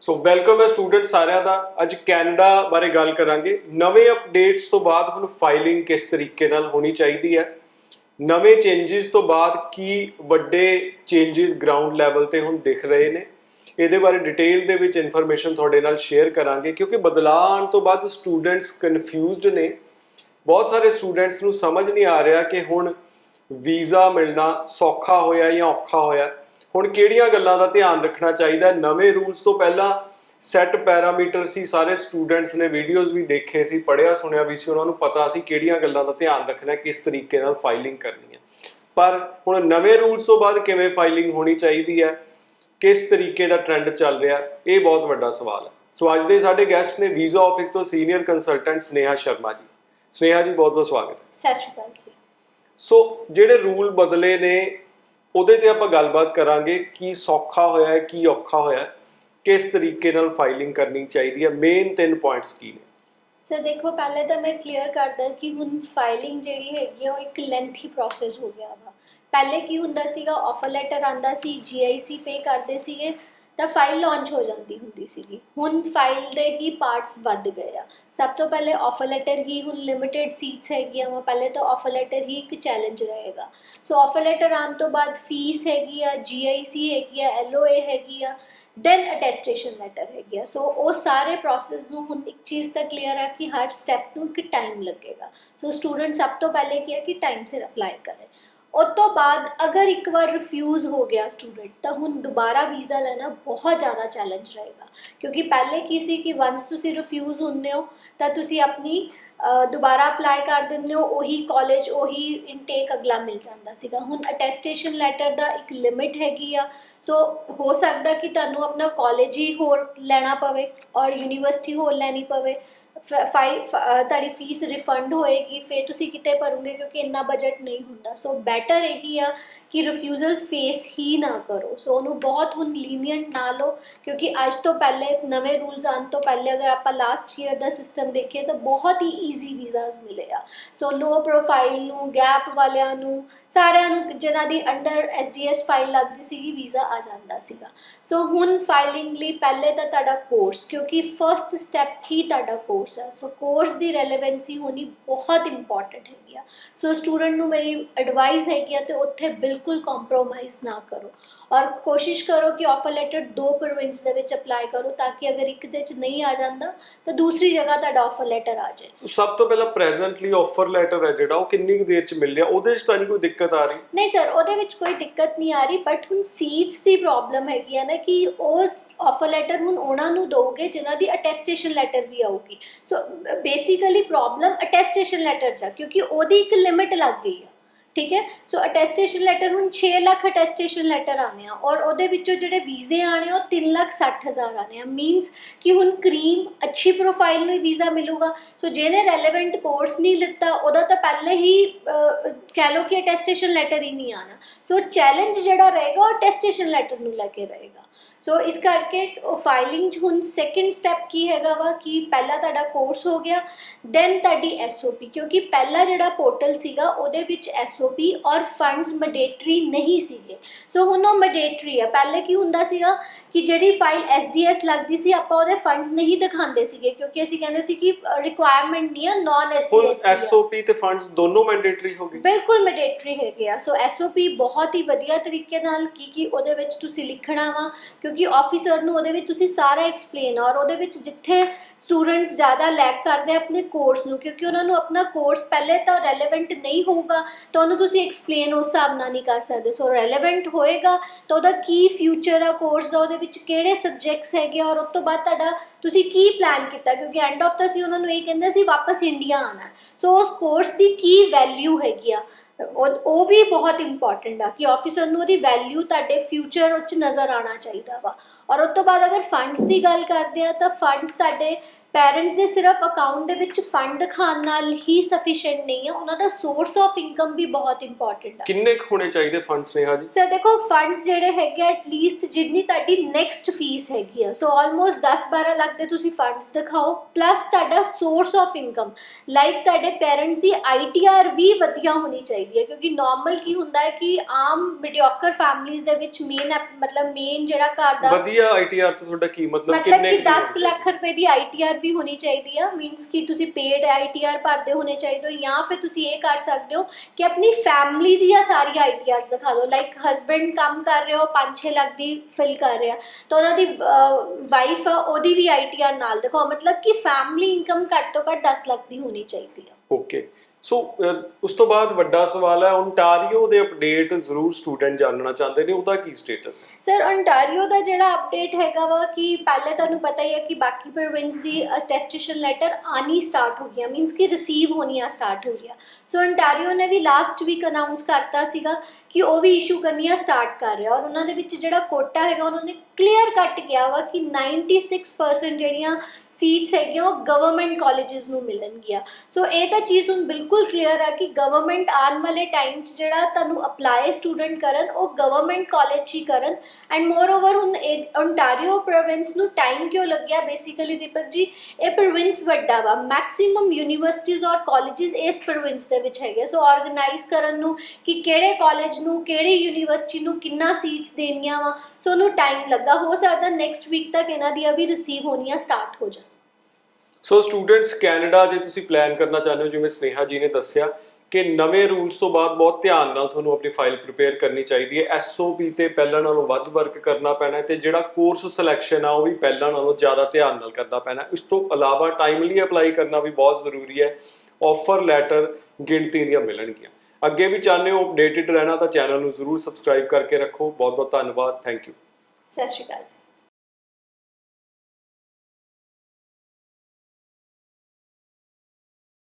ਸੋ welcome ਹੈ student ਸਾਰਿਆਂ ਦਾ। ਅੱਜ ਕੈਨੇਡਾ ਬਾਰੇ ਗੱਲ ਕਰਾਂਗੇ। ਨਵੇਂ ਅਪਡੇਟਸ ਤੋਂ ਬਾਅਦ ਹੁਣ ਫਾਈਲਿੰਗ ਕਿਸ ਤਰੀਕੇ ਨਾਲ ਹੋਣੀ ਚਾਹੀਦੀ ਹੈ। ਨਵੇਂ ਚੇਂਜਸ ਤੋਂ ਬਾਅਦ ਕੀ ਵੱਡੇ ਚੇਂਜਸ ਗਰਾਊਂਡ ਲੈਵਲ ਤੇ ਹੁਣ ਦਿਖ ਰਹੇ ਨੇ। ਇਹਦੇ ਬਾਰੇ ਡਿਟੇਲ ਦੇ ਵਿੱਚ ਇਨਫੋਰਮੇਸ਼ਨ ਤੁਹਾਡੇ ਨਾਲ ਸ਼ੇਅਰ ਕਰਾਂਗੇ। ਕਿਉਂਕਿ ਬਦਲਾਅ ਆਉਣ ਤੋਂ ਬਾਅਦ ਸਟੂਡੈਂਟਸ ਕਨਫਿਊਜ਼ਡ ਨੇ। ਬਹੁਤ ਸਾਰੇ ਸਟੂਡੈਂਟਸ ਨੂੰ ਸਮਝ ਨਹੀਂ ਆ ਰਿਹਾ ਕਿ ਹੁਣ ਵੀਜ਼ਾ ਮਿਲਣਾ ਸੌਖਾ ਹੋਇਆ ਜਾਂ ਔਖਾ ਹੋਇਆ। ਹੁਣ ਕਿਹੜੀਆਂ ਗੱਲਾਂ ਦਾ ਧਿਆਨ ਰੱਖਣਾ ਚਾਹੀਦਾ? ਹੈ? ਨਵੇਂ ਰੂਲਸ ਤੋਂ ਪਹਿਲਾਂ ਸੈੱਟ ਪੈਰਾਮੀਟਰ ਸੀ ਸਾਰੇ ਸਟੂਡੈਂਟਸ ਨੇ ਵੀਡੀਓਜ਼ ਵੀ ਦੇਖੇ ਸੀ ਪੜ੍ਹਿਆ ਸੁਣਿਆ ਵੀ ਸੀ ਉਹਨਾਂ ਨੂੰ ਪਤਾ ਸੀ ਕਿਹੜੀਆਂ ਗੱਲਾਂ ਦਾ ਧਿਆਨ ਰੱਖਣਾ ਕਿਸ ਤਰੀਕੇ ਨਾਲ ਫਾਈਲਿੰਗ ਕਰਨੀ ਹੈ। ਪਰ ਹੁਣ ਨਵੇਂ ਰੂਲਸ ਤੋਂ ਬਾਅਦ ਕਿਵੇਂ ਫਾਈਲਿੰਗ ਹੋਣੀ ਚਾਹੀਦੀ ਹੈ? ਕਿਸ ਤਰੀਕੇ ਦਾ ਟ੍ਰੈਂਡ ਚੱਲ ਰਿਹਾ? ਇਹ ਬਹੁਤ ਵੱਡਾ ਸਵਾਲ ਹੈ। ਸੋ ਅੱਜ ਦੇ ਸਾਡੇ ਗੈਸਟ ਨੇ ਵੀਜ਼ਾ ਆਫਿਸ ਤੋਂ ਸੀਨੀਅਰ ਕੰਸਲਟੈਂਟ ਸਨੇਹਾ ਸ਼ਰਮਾ ਜੀ। ਸਨੇਹਾ ਜੀ ਬਹੁਤ ਬਹੁਤ ਸਵਾਗਤ ਹੈ। ਸਤਿ ਸ਼੍ਰੀ ਅਕਾਲ ਜੀ। ਸੋ ਜਿਹੜੇ ਰੂਲ ਬਦਲੇ ਨੇ ਉਹਦੇ ਤੇ ਆਪਾਂ ਗੱਲਬਾਤ ਕਰਾਂਗੇ ਕੀ ਸੌਖਾ ਹੋਇਆ ਹੈ, ਕੀ ਔਖਾ ਹੋਇਆ ਹੈ, ਕਿਸ ਤਰੀਕੇ ਨਾਲ ਫਾਈਲਿੰਗ ਕਰਨੀ ਚਾਹੀਦੀ ਹੈ ਮੇਨ ਤਿੰਨ ਪੁਆਇੰਟਸ ਕੀ ਨੇ? ਸਰ ਦੇਖੋ, ਪਹਿਲੇ ਤਾਂ ਮੈਂ ਕਲੀਅਰ ਕਰਦਾ ਕਿ ਹੁਣ ਫਾਈਲਿੰਗ ਜਿਹੜੀ ਹੈਗੀ ਆ, ਉਹ ਇੱਕ ਲੈਂਥੀ ਪ੍ਰੋਸੈਸ ਹੋ ਗਿਆ ਵਾ। ਪਹਿਲੇ ਕੀ ਹੁੰਦਾ ਸੀਗਾ ਆਫਰ ਲੈਟਰ ਆਂਦਾ ਸੀ ਜੀਆਈਸੀ ਪੇ ਕਰਦੇ ਸੀਗੇ ਤਾਂ ਫਾਈਲ ਲਾਂਚ ਹੋ ਜਾਂਦੀ ਹੁੰਦੀ ਸੀਗੀ। ਹੁਣ ਫਾਈਲ ਦੇ ਹੀ ਪਾਰਟਸ ਵੱਧ ਗਏ ਆ। ਸਭ ਤੋਂ ਪਹਿਲੇ ਆਫਰ ਲੈਟਰ ਹੀ ਹੁਣ ਲਿਮਿਟਿਡ ਸੀਟਸ ਹੈਗੀਆਂ ਵਾ। ਪਹਿਲੇ ਤਾਂ ਆਫਰ ਲੈਟਰ ਹੀ ਇੱਕ ਚੈਲੰਜ ਰਹੇਗਾ। ਸੋ ਆਫਰ ਲੈਟਰ ਆਉਣ ਤੋਂ ਬਾਅਦ ਫੀਸ ਹੈਗੀ ਆ ਜੀਆਈਸੀ ਹੈਗੀ ਆ ਐਲਓਏ ਹੈਗੀ ਆ ਦੈਨ ਅਟੈਸਟੇਸ਼ਨ ਲੈਟਰ ਹੈਗੀ ਆ। ਸੋ ਉਹ ਸਾਰੇ ਪ੍ਰੋਸੈਸ ਨੂੰ ਹੁਣ ਇੱਕ ਚੀਜ਼ ਤਾਂ ਕਲੀਅਰ ਆ ਕਿ ਹਰ ਸਟੈਪ ਨੂੰ ਇੱਕ ਟਾਈਮ ਲੱਗੇਗਾ। ਸੋ ਸਟੂਡੈਂਟ ਸਭ ਤੋਂ ਪਹਿਲੇ ਕੀ ਹੈ ਕਿ ਟਾਈਮ ਸਿਰ ਅਪਲਾਈ ਕਰੇ। ਉਸ ਤੋਂ ਬਾਅਦ ਅਗਰ ਇੱਕ ਵਾਰ ਰਿਫਿਊਜ਼ ਹੋ ਗਿਆ ਸਟੂਡੈਂਟ ਤਾਂ ਹੁਣ ਦੁਬਾਰਾ ਵੀਜ਼ਾ ਲੈਣਾ ਬਹੁਤ ਜ਼ਿਆਦਾ ਚੈਲੰਜ ਰਹੇਗਾ। ਕਿਉਂਕਿ ਪਹਿਲੇ ਕੀ ਸੀ ਕਿ ਵਾਂਸ ਤੁਸੀਂ ਰਿਫਿਊਜ਼ ਹੁੰਦੇ ਹੋ, ਤਾਂ ਤੁਸੀਂ ਆਪਣੀ ਦੁਬਾਰਾ ਅਪਲਾਈ ਕਰ ਦਿੰਦੇ ਹੋ, ਉਹੀ ਕਾਲਜ ਉਹੀ ਇਨਟੇਕ ਅਗਲਾ ਮਿਲ ਜਾਂਦਾ ਸੀਗਾ। ਹੁਣ ਅਟੈਸਟੇਸ਼ਨ ਲੈਟਰ ਦਾ ਇੱਕ ਲਿਮਿਟ ਹੈਗੀ ਆ। ਸੋ ਹੋ ਸਕਦਾ ਕਿ ਤੁਹਾਨੂੰ ਆਪਣਾ ਕਾਲਜ ਹੀ ਹੋਰ ਲੈਣਾ ਪਵੇ ਔਰ ਯੂਨੀਵਰਸਿਟੀ ਹੋਰ ਲੈਣੀ ਪਵੇ। ਫਾਈ ਫ- ਤੁਹਾਡੀ ਫੀਸ ਰਿਫੰਡ ਹੋਏਗੀ, ਫਿਰ ਤੁਸੀਂ ਕਿਤੇ ਭਰੋਗੇ ਕਿਉਂਕਿ ਇੰਨਾ ਬਜਟ ਨਹੀਂ ਹੁੰਦਾ। ਸੋ ਬੈਟਰ ਇਹੀ ਆ ਕਿ ਰਿਫਿਊਜ਼ਲ ਫੇਸ ਹੀ ਨਾ ਕਰੋ। ਸੋ ਉਹਨੂੰ ਬਹੁਤ ਹੁਣ ਲੀਨੀਅੰਟ ਨਾ ਲਓ, ਕਿਉਂਕਿ ਅੱਜ ਤੋਂ ਪਹਿਲੇ, ਨਵੇਂ ਰੂਲਸ ਆਉਣ ਤੋਂ ਪਹਿਲੇ ਅਗਰ ਆਪਾਂ ਲਾਸਟ ਈਅਰ ਦਾ ਸਿਸਟਮ ਦੇਖੀਏ ਤਾਂ ਬਹੁਤ ਹੀ ਈਜ਼ੀ ਵੀਜ਼ਾਸ ਮਿਲੇ ਆ। ਸੋ ਲੋ ਪ੍ਰੋਫਾਈਲ ਨੂੰ ਗੈਪ ਵਾਲਿਆਂ ਨੂੰ, ਸਾਰਿਆਂ ਨੂੰ ਜਿਨ੍ਹਾਂ ਦੀ ਅੰਡਰ ਐਸਡੀਐਸ ਫਾਈਲ ਲੱਗਦੀ ਸੀਗੀ ਵੀਜ਼ਾ ਆ ਜਾਂਦਾ ਸੀਗਾ। ਸੋ ਹੁਣ ਫਾਈਲਿੰਗ ਲਈ ਪਹਿਲੇ ਤਾਂ ਤੁਹਾਡਾ ਕੋਰਸ ਕਿਉਂਕਿ ਫਰਸਟ ਸਟੈਪ ਹੀ ਤੁਹਾਡਾ ਕੋਰਸ ਹੈ। ਸੋ ਕੋਰਸ ਦੀ ਰੈਲੇਵੈਂਸੀ ਹੋਣੀ ਬਹੁਤ ਇੰਪੋਰਟੈਂਟ ਹੈਗੀ ਆ। ਸੋ ਸਟੂਡੈਂਟ ਨੂੰ ਮੇਰੀ ਐਡਵਾਈਸ ਹੈਗੀ ਆ ਤੇ ਉੱਥੇ ਬਿਲਕੁਲ ਕੰਪਰੋਮਾਈਜ਼ ਨਾ ਕਰੋ। ਔਰ ਕੋਸ਼ਿਸ਼ ਕਰੋ ਕਿ ਆਫਰ ਲੈਟਰ ਦੋ ਪ੍ਰੋਵਿੰਸ ਦੇ ਵਿੱਚ ਅਪਲਾਈ ਕਰੋ ਤਾਂ ਕਿ ਅਗਰ ਇੱਕ ਦੇ ਵਿੱਚ ਨਹੀਂ ਆ ਜਾਂਦਾ ਤਾਂ ਦੂਸਰੀ ਜਗ੍ਹਾ ਤੁਹਾਡਾ ਆਫਰ ਲੈਟਰ ਆ ਜਾਏ। ਸਭ ਤੋਂ ਪਹਿਲਾਂ ਪ੍ਰੈਜ਼ੈਂਟਲੀ ਆਫਰ ਲੈਟਰ ਹੈ ਜਿਹੜਾ ਉਹ ਕਿੰਨੀ ਕੁ ਦੇਰ ਚ ਮਿਲ ਰਿਹਾ? ਉਹਦੇ 'ਚ ਤਾਂ ਨਹੀਂ ਕੋਈ ਦਿੱਕਤ ਆ ਰਹੀ? ਨਹੀਂ ਸਰ ਉਹਦੇ ਵਿੱਚ ਕੋਈ ਦਿੱਕਤ ਨਹੀਂ ਆ ਰਹੀ ਬਟ ਹੁਣ ਸੀਟਸ ਦੀ ਪ੍ਰੋਬਲਮ ਹੈਗੀ ਆ ਨਾ ਕਿ ਉਸ ਆਫਰ ਲੈਟਰ ਹੁਣ ਉਹਨਾਂ ਨੂੰ ਦੋਗੇ ਜਿਨ੍ਹਾਂ ਦੀ ਅਟੈਸਟੇਸ਼ਨ ਲੈਟਰ ਵੀ ਆਊਗੀ। So basically problem attestation letter 'ਚ ਕਿਉਂਕਿ ਉਹਦੀ ਇੱਕ ਲਿਮਿਟ ਲੱਗ ਗਈ ਆ। ਠੀਕ ਹੈ? ਸੋ ਅਟੈਸਟੇਸ਼ਨ ਲੈਟਰ ਹੁਣ 6 ਲੱਖ ਅਟੈਸਟੇਸ਼ਨ ਲੈਟਰ ਆਣੇ ਆ ਔਰ ਉਹਦੇ ਵਿੱਚੋਂ ਜਿਹੜੇ ਵੀਜ਼ੇ ਆਣੇ ਉਹ 3 ਲੱਖ 60 ਹਜ਼ਾਰ ਆਣੇ ਆ। ਮੀਨਸ ਕਿ ਹੁਣ ਕਰੀਮ ਅੱਛੀ ਪ੍ਰੋਫਾਈਲ ਨੂੰ ਹੀ ਵੀਜ਼ਾ ਮਿਲੂਗਾ। ਸੋ ਜਿਹਨੇ ਰੈਲੇਵੈਂਟ ਕੋਰਸ ਨਹੀਂ ਲਿੱਤਾ, ਉਹਦਾ ਤਾਂ ਪਹਿਲੇ ਹੀ ਕਹਿ ਲਓ ਕਿ ਅਟੈਸਟੇਸ਼ਨ ਲੈਟਰ ਹੀ ਨਹੀਂ ਆਣਾ ਸੋ ਚੈਲੰਜ ਜਿਹੜਾ ਰਹੇਗਾ ਉਹ ਅਟੈਸਟੇਸ਼ਨ ਲੈਟਰ ਨੂੰ ਲੈ ਕੇ ਰਹੇਗਾ। ਸੋ ਇਸ ਕਰਕੇ ਉਹ ਫਾਈਲਿੰਗ 'ਚ ਹੁਣ ਸੈਕਿੰਡ ਸਟੈਪ ਕੀ ਹੈਗਾ ਵਾ ਕਿ ਪਹਿਲਾ ਤੁਹਾਡਾ ਕੋਰਸ ਹੋ ਗਿਆ ਦੈਨ ਤੁਹਾਡੀ ਐਸਓਪੀ ਕਿਉਂਕਿ ਪਹਿਲਾ ਜਿਹੜਾ ਪੋਰਟਲ ਸੀਗਾ ਉਹਦੇ ਵਿੱਚ ਐਸਓਪੀ ਔਰ ਫੰਡਸ ਮੈਂਡੇਟਰੀ ਨਹੀਂ ਸੀਗੇ। ਸੋ ਹੁਣ ਉਹ ਮੈਂਡੇਟਰੀ ਆ। ਪਹਿਲੇ ਕੀ ਹੁੰਦਾ ਸੀਗਾ ਕਿ ਜਿਹੜੀ ਫਾਈਲ ਐਸਡੀਐਸ ਲੱਗਦੀ ਸੀ ਆਪਾਂ ਉਹਦੇ ਫੰਡਸ ਨਹੀਂ ਦਿਖਾਉਂਦੇ ਸੀਗੇ ਕਿਉਂਕਿ ਅਸੀਂ ਕਹਿੰਦੇ ਸੀ ਕਿ ਰਿਕੁਆਇਰਮੈਂਟ ਨਹੀਂ ਆ ਨਾਨ ਹੁਣ ਐਸਡੀਐਸ ਐਸਓਪੀ ਤੇ ਫੰਡਸ ਦੋਨੋਂ ਮੈਂਡੇਟਰੀ ਹੋ ਗਏ। ਬਿਲਕੁਲ ਮੈਂਡੇਟਰੀ ਹੈਗੇ ਆ। ਸੋ ਐਸਓਪੀ ਬਹੁਤ ਹੀ ਵਧੀਆ ਤਰੀਕੇ ਨਾਲ ਕੀ ਕੀ ਉਹਦੇ ਵਿੱਚ ਤੁਸੀਂ ਲਿਖਣਾ ਵਾ ਕਿਉਂਕਿ ਆਫੀਸਰ ਨੂੰ ਉਹਦੇ ਵਿੱਚ ਤੁਸੀਂ ਸਾਰਾ ਐਕਸਪਲੇਨ ਔਰ ਉਹਦੇ ਵਿੱਚ ਜਿੱਥੇ ਸਟੂਡੈਂਟਸ ਜ਼ਿਆਦਾ ਲੈਕ ਕਰਦੇ ਆ ਆਪਣੇ ਕੋਰਸ ਨੂੰ, ਕਿਉਂਕਿ ਉਹਨਾਂ ਨੂੰ ਆਪਣਾ ਕੋਰਸ ਪਹਿਲੇ ਤਾਂ ਰੈਲੇਵੈਂਟ ਨਹੀਂ ਹੋਊਗਾ, ਤਾਂ ਉਹਨੂੰ ਤੁਸੀਂ ਐਕਸਪਲੇਨ ਉਸ ਹਿਸਾਬ ਨਾਲ ਨਹੀਂ ਕਰ ਸਕਦੇ। ਸੋ ਰੈਲੇਵੈਂਟ ਹੋਏਗਾ ਤਾਂ ਉਹਦਾ ਕੀ ਫਿਊਚਰ ਆ ਕੋਰਸ ਦਾ, ਉਹਦੇ ਵਿੱਚ ਕਿਹੜੇ ਸਬਜੈਕਟਸ ਹੈਗੇ ਆ ਔਰ ਉਸ ਤੋਂ ਬਾਅਦ ਤੁਹਾਡਾ ਤੁਸੀਂ ਕੀ ਪਲਾਨ ਕੀਤਾ? ਕਿਉਂਕਿ ਐਂਡ ਆਫ ਦਾ ਸੀ ਉਹਨਾਂ ਨੂੰ ਇਹ ਕਹਿੰਦੇ ਸੀ ਵਾਪਸ ਇੰਡੀਆ ਆਣਾ ਸੋ ਉਸ ਕੋਰਸ ਦੀ ਕੀ ਵੈਲਿਊ ਹੈਗੀ ਆ? ਉਹ ਵੀ ਬਹੁਤ ਇੰਪੋਰਟੈਂਟ ਆ ਕਿ ਆਫੀਸਰ ਨੂੰ ਉਹਦੀ ਵੈਲਿਊ ਤੁਹਾਡੇ ਫਿਊਚਰ ਵਿੱਚ ਨਜ਼ਰ ਆਉਣਾ ਚਾਹੀਦਾ ਵਾ। ਔਰ ਉਸ ਤੋਂ ਬਾਅਦ ਅਗਰ ਫੰਡਸ ਦੀ ਗੱਲ ਕਰਦੇ ਆ ਤਾਂ ਫੰਡਸ ਤੁਹਾਡੇ ਪੈਰੈਂਟਸ ਦੇ ਸਿਰਫ ਅਕਾਊਂਟ ਦੇ ਵਿੱਚ ਫੰਡ ਦਿਖਾਉਣ ਨਾਲ ਹੀ ਸਫੀਸ਼ੀਐਂਟ ਨਹੀਂ ਹੈ ਉਹਨਾਂ ਦਾ ਸੋਰਸ ਆਫ ਇਨਕਮ ਵੀ ਬਹੁਤ ਇੰਪੋਰਟੈਂਟ ਹੈ ਕਿੰਨੇ ਕੁ ਹੋਣੇ ਚਾਹੀਦੇ ਫੰਡਸ ਨੇ ਜੀ ਸਰ ਦੇਖੋ ਫੰਡਸ ਜਿਹੜੇ ਹੈਗੇ ਐਟ ਲੀਸਟ ਜਿੰਨੀ ਤੁਹਾਡੀ ਨੈਕਸਟ ਫੀਸ ਹੈਗੀ ਆ। ਸੋ ਆਲਮੋਸਟ 10-12 ਲੱਖ ਦੇ ਤੁਸੀਂ ਫੰਡਸ ਦਿਖਾਓ ਪਲੱਸ ਤੁਹਾਡਾ ਸੋਰਸ ਆਫ ਇਨਕਮ ਲਾਈਕ ਤੁਹਾਡੇ ਪੇਰੈਂਟਸ ਦੀ ਆਈਟੀਆਰ ਵੀ ਵਧੀਆ ਹੋਣੀ ਚਾਹੀਦੀ ਹੈ ਕਿਉਂਕਿ ਨਾਰਮਲ ਕੀ ਹੁੰਦਾ ਹੈ ਕਿ ਆਮ ਮੀਡੀਓਕਰ ਫੈਮਿਲੀਜ਼ ਦੇ ਵਿੱਚ ਮੇਨ ਮਤਲਬ ਮੇਨ ਜਿਹੜਾ ਘਰ ਦਾ ਵਧੀਆ ਆਈਟੀਆਰ ਤੋਂ ਤੁਹਾਡਾ ਕੀ ਮਤਲਬ ਕਿੰਨੇ ਕਿ ਕੁ ਦੀ 10 ਹੋਣੀ ਲੱਖ ਰੁਪਏ ਦੀ ਆਈਟੀਆਰ ਵੀ ਹੋਣੀ ਚਾਹੀਦੀ ਆ। ਮੀਨਸ ਕਿ ਤੁਸੀਂ ਪੇਡ ਆਈਟੀਆਰ ਭਰਦੇ ਹੋਣੇ ਚਾਹੀਦੇ ਹੋ ਜਾਂ ਫਿਰ ਤੁਸੀਂ ਇਹ ਕਰ ਸਕਦੇ ਹੋ ਕਿ ਆਪਣੀ ਫੈਮਿਲੀ ਦੀਆਂ ਸਾਰੀ ਆਈਟੀਆਰਸ ਦਿਖਾ ਦਿਓ। ਲਾਈਕ ਹਸਬੰਡ ਕੰਮ ਕਰ ਰਹੇ ਹੋ 5-6 ਲੱਖ ਦੀ ਫਿਲ ਕਰ ਰਿਹਾ। ਤਾਂ ਉਹਨਾਂ ਦੀ ਵਾਈਫ ਉਹਦੀ ਵੀ ਆਈਟੀਆਰ ਨਾਲ ਦਿਖਾਓ। ਮਤਲਬ ਕਿ ਫੈਮਿਲੀ ਇਨਕਮ ਘੱਟ ਤੋਂ ਘੱਟ 10 ਲੱਖ ਦੀ ਹੋਣੀ ਚਾਹੀਦੀ ਆ। ਓਕੇ ਸੋ ਉਸ ਤੋਂ ਬਾਅਦ ਵੱਡਾ ਸਵਾਲ ਹੈ ਓਨਟਾਰੀਓ ਦੇ ਅਪਡੇਟ ਜ਼ਰੂਰ ਸਟੂਡੈਂਟ ਜਾਣਨਾ ਚਾਹੁੰਦੇ ਨੇ, ਉਹਦਾ ਕੀ ਸਟੇਟਸ ਹੈ? ਸਰ ontario ਦਾ ਜਿਹੜਾ ਅਪਡੇਟ ਹੈਗਾ ਵਾ, ਕਿ ਪਹਿਲੇ ਤੁਹਾਨੂੰ ਪਤਾ ਹੀ ਹੈ ਕਿ ਬਾਕੀ ਪ੍ਰੋਵਿੰਸ ਦੀ ਅਟੈਸਟੇਸ਼ਨ ਲੈਟਰ ਆਣੀ ਸਟਾਰਟ ਹੋ ਗਿਆ ਮੀਨਸ ਕਿ ਰਿਸੀਵ ਹੋਣੀਆਂ ਸਟਾਰਟ ਹੋ ਗਿਆ ਸੋ ontario ਨੇ ਵੀ ਲਾਸਟ ਵੀਕ ਅਨਾਉਂਸ ਕਰਤਾ ਸੀਗਾ ਕਿ ਉਹ ਵੀ ਇਸ਼ੂ ਕਰਨੀਆਂ ਸਟਾਰਟ ਕਰ ਰਿਹਾ, ਔਰ ਉਹਨਾਂ ਦੇ ਵਿੱਚ ਜਿਹੜਾ ਕੋਟਾ ਹੈਗਾ, ਉਹਨਾਂ ਨੇ ਕਲੀਅਰ ਕੱਟ ਗਿਆ ਵਾ ਕਿ 96% ਜਿਹੜੀਆਂ ਸੀਟਸ ਹੈਗੀਆਂ ਉਹ ਗਵਰਨਮੈਂਟ ਕਾਲਜਸ ਨੂੰ ਮਿਲਣਗੀਆਂ। ਸੋ ਇਹ ਤਾਂ ਚੀਜ਼ ਹੁਣ ਬਿਲਕੁਲ ਕਲੀਅਰ ਆ ਕਿ ਗਵਰਨਮੈਂਟ ਆਉਣ ਵਾਲੇ ਟਾਈਮ 'ਚ ਜਿਹੜਾ ਤੁਹਾਨੂੰ ਅਪਲਾਈ ਸਟੂਡੈਂਟ ਕਰਨ, ਉਹ ਗਵਰਨਮੈਂਟ ਕਾਲਜ ਹੀ ਕਰਨ। ਐਂਡ ਮੋਰ ਓਵਰ ਹੁਣ ਓਨਟਾਰੀਓ ਪ੍ਰੋਵਿੰਸ ਨੂੰ ਟਾਈਮ ਕਿਉਂ ਲੱਗਿਆ? ਬੇਸਿਕਲੀ ਦੀਪਕ ਜੀ, ਇਹ ਪ੍ਰੋਵਿੰਸ ਵੱਡਾ ਵਾ। ਮੈਕਸਿਮਮ ਯੂਨੀਵਰਸਿਟੀਜ਼ ਔਰ ਕਾਲਜਸ ਇਸ ਪ੍ਰੋਵਿੰਸ ਦੇ ਵਿੱਚ ਹੈਗੇ ਸੋ ਆਰਗੇਨਾਈਜ਼ ਕਰਨ ਨੂੰ ਕਿ ਕਿਹੜੇ ਕਾਲਜ ਨੂੰ, ਕਿਹੜੀ ਯੂਨੀਵਰਸਿਟੀ ਨੂੰ ਕਿੰਨਾ ਸੀਟਸ ਦੇਣੀਆਂ ਵਾ। ਸੋ ਉਹਨੂੰ ਟਾਈਮ ਲੱਗ ਹੋ ਸਕਦਾ ਨੈਕਸਟ ਵੀਕ ਤੱਕ ਇਹਨਾਂ ਦੀਆਂ ਵੀ ਰਿਸੀਵ ਹੋਣੀਆਂ ਸਟਾਰਟ ਹੋ ਜਾਣ। ਸੋ ਸਟੂਡੈਂਟਸ ਕੈਨੇਡਾ ਜੇ ਤੁਸੀਂ ਪਲਾਨ ਕਰਨਾ ਚਾਹੁੰਦੇ ਹੋ, ਜਿਵੇਂ ਸਨੇਹਾ ਜੀ ਨੇ ਦੱਸਿਆ ਕਿ ਨਵੇਂ ਰੂਲਸ ਤੋਂ ਬਾਅਦ ਬਹੁਤ ਧਿਆਨ ਨਾਲ ਤੁਹਾਨੂੰ ਆਪਣੀ ਫਾਈਲ ਪ੍ਰਿਪੇਅਰ ਕਰਨੀ ਚਾਹੀਦੀ ਹੈ। ਐਸਓਪੀ ਤੇ ਪਹਿਲਾਂ ਨਾਲੋਂ ਵੱਧ ਵਰਕ ਕਰਨਾ ਪੈਣਾ ਹੈ ਤੇ ਜਿਹੜਾ ਕੋਰਸ ਸਿਲੈਕਸ਼ਨ ਆ, ਉਹ ਵੀ ਪਹਿਲਾਂ ਨਾਲੋਂ ਜ਼ਿਆਦਾ ਧਿਆਨ ਨਾਲ ਕਰਨਾ ਪੈਣਾ ਇਸ ਤੋਂ ਇਲਾਵਾ ਟਾਈਮਲੀ ਅਪਲਾਈ ਕਰਨਾ ਵੀ ਬਹੁਤ ਜ਼ਰੂਰੀ ਹੈ। ਆਫਰ ਲੈਟਰ ਗਿਣਤੀ ਦੀਆਂ ਮਿਲਣਗੀਆਂ। ਅੱਗੇ ਵੀ ਚਾਹੁੰਦੇ ਹੋ ਅਪਡੇਟਡ ਰਹਿਣਾ ਤਾਂ ਚੈਨਲ ਨੂੰ ਜ਼ਰੂਰ ਸਬਸਕ੍ਰਾਈਬ ਕਰਕੇ ਰੱਖੋ। ਬਹੁਤ ਬਹੁਤ ਧੰਨਵਾਦ। ਥੈਂਕ ਯੂ ਸਤਿ ਸ਼੍ਰੀ ਅਕਾਲ ਜੀ